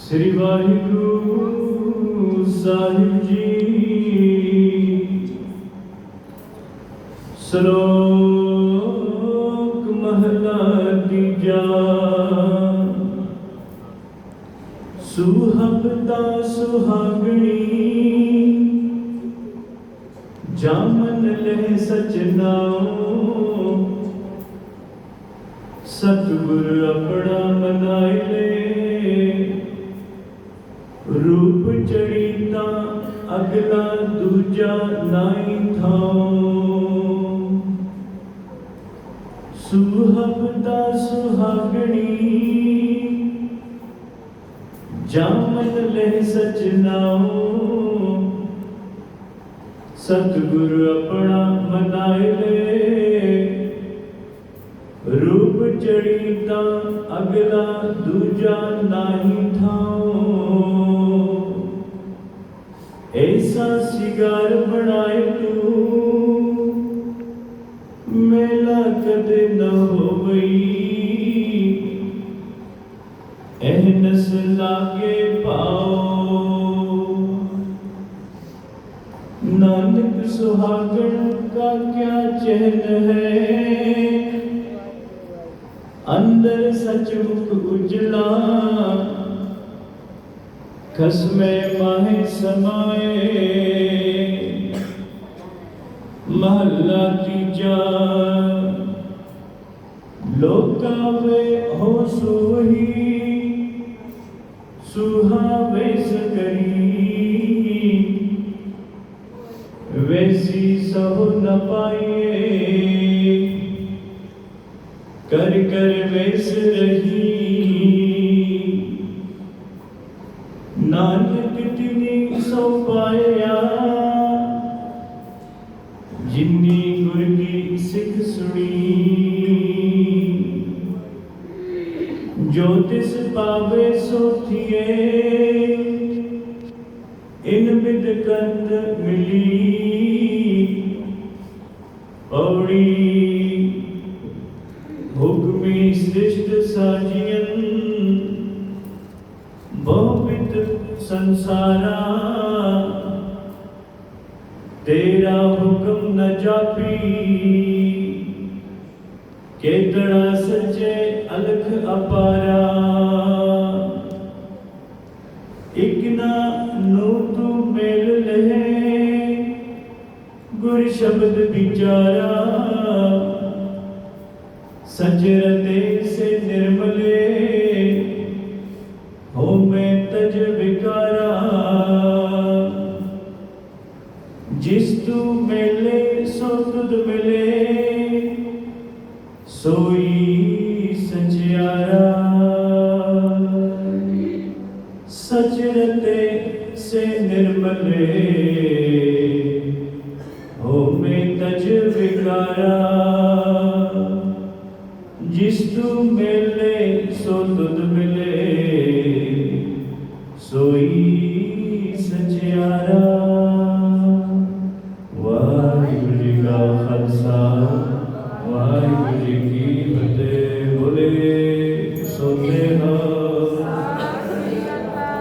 ਸ੍ਰੀ ਵਾਹਿਗੁਰੂ ਸਾਹਿਬ ਜੀ। ਸ਼ਲੋਕ ਮਹਲਾ ਤੀਜਾ। ਸੁਹਬਦਾ ਸੁਹਾਗਣੀ ਜਾਮਨ ਲੈ ਸਚਨਾਉ ਸਤਿਗੁਰ ਆਪਣਾ ਮਨਾਇ ਲੈ ਰੂਪ ਚੜੀ ਤਾਂ ਅਗਲਾ ਦੂਜਾ ਨਾਹੀ ਥਾਉ। ਸੁਹਬ ਦਾ ਸੁਹਾਗਣੀ, ਜਾਮਨ ਲੈ ਸਚਨਾਉ ਸਤਿਗੁਰ ਆਪਣਾ ਮਨਾਇ ਲੈ ਚੜੀ ਤਾਂ ਅਗਲਾ ਦੂਜਾ ਨਹੀਂ ਥਾਉ। ਐਸਾ ਸਿਗਾਰ ਬਣਾਏ ਤੂੰ, ਮੇਲਾ ਕਦੇ ਨ ਹੋਵਈ। ਐਨਸ ਲਾਗੇ ਪਾਓ ਨਾਨਕ ਸੁਹਾਗਣ ਕਾ ਕਿਆ ਚਹਿਨ ਹੈ? اندر سچ مک اجلا کسم ماہ سمائے، محلہ تیجا لوکا وے ہو سوہی سوہا وے سکری، ویسی سہو نہ پائی۔ ਕਰ ਵੈਸ ਰਹੀ ਨਾਨਕ ਤਿਨੀ ਸੋ ਪਾਇਆ ਜਿਨੀ ਗੁਰ ਕੀ ਸਿੱਖ ਸੁਣੀ ਜੋ ਤਿਸ ਪਾਵੇ ਸੋ ਥੀਏ ਇਨ ਬਿਦ ਕੰਦ ਮਿਲੀ ਔੜੀ ਸੰਸਾਰਾ, ਤੇਰਾ ਹੁਕਮ ਨ ਜਾਪੀ। ਕੇਤੜਾ ਸੱਚੇ ਅਲਖ ਅਪਾਰਾ। ਇਕ ਨਾ ਨੂੰ ਤੂੰ ਮਿਲ ਲੈ ਗੁਰ ਸ਼ਬਦ ਵਿਚਾਰਾ। ਸਜਰਤੇ ਜਿਸ ਤੂੰ ਮਿਲੇ, ਸੋ ਤੁਧ ਮਿਲੇ। ਸੋਈ ਸਚਿਆਰਾ। ਸਚਰਤੇ ਸੇ ਨਿਰਮਲੇ। ਹੋ ਤਜ ਵਿਕਾਰਾ। ਜਿਸ ਤੂੰ ਮਿਲੇ, ਸੋ ਤੁਧ ਮਿਲੇ। ਸੋਈ ਜੀ ਕੀ ਫਤਿਹ ਬੋਲੇ